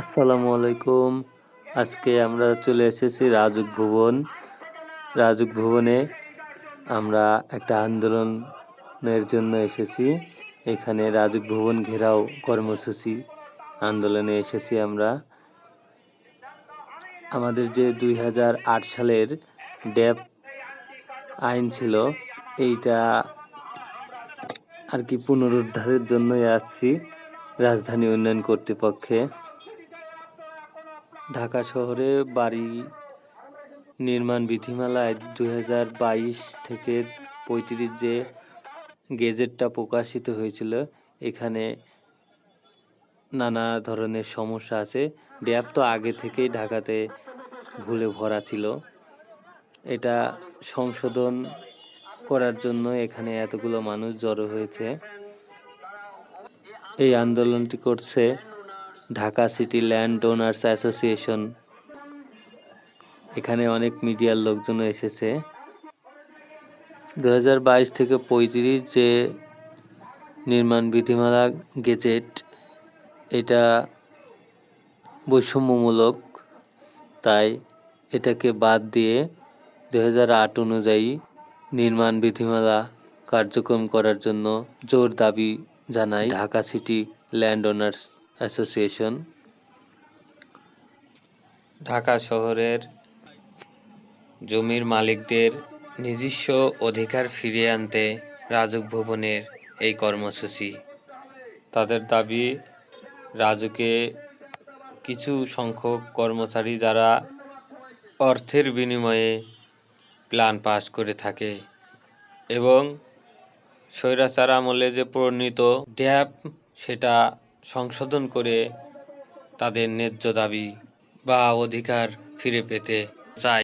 আসসালামু আলাইকুম। আজকে আমরা চলে এসেছি রাজুক ভুবন। রাজুক ভুবনে আমরা একটা আন্দোলনের জন্য এসেছি। এখানে রাজুক ভুবন ঘেরাও কর্মসূচি আন্দোলনে এসেছি আমরা। আমাদের যে দুই হাজার আট সালের ড্যাব আইন ছিল, এইটা আর কি পুনরুদ্ধারের জন্যই আসছি রাজধানী উন্নয়ন কর্তৃপক্ষে। ঢাকা শহরে বাড়ি নির্মাণ বিধিমালায় দুই হাজার বাইশ থেকে পঁয়ত্রিশ যে গেজেটটা প্রকাশিত হয়েছিল, এখানে নানা ধরনের সমস্যা আছে। ড্যাব তো আগে থেকেই ঢাকাতে ভুলে ভরা ছিল। এটা সংশোধন করার জন্য এখানে এতগুলো মানুষ জড়ো হয়েছে। এই আন্দোলনটি করছে Dhaka city land donors association. এখানে অনেক মিডিয়ার লোকজন এসেছে। দুহাজার বাইশ থেকে পঁয়ত্রিশ যে নির্মাণ বিধিমালা গেজেট, এটা বৈষম্যমূলক, তাই এটাকে বাদ দিয়ে দু অনুযায়ী নির্মাণ বিধিমালা কার্যক্রম করার জন্য জোর দাবি জানায় Dhaka city land owners association. Dhaka শহরের জমির মালিকদের নিজস্ব অধিকার ফিরিয়ে আনতে রাজুক ভবনের এই কর্মসূচি। তাদের দাবি, রাজুকে কিছু সংখ্যক কর্মচারী যারা অর্থের বিনিময়ে প্ল্যান পাস করে থাকে এবং স্বৈরাচার আমলে যে প্রণীত ড্যাব, সেটা সংশোধন করে তাদের ন্যায্য দাবি বা অধিকার ফিরে পেতে চায়।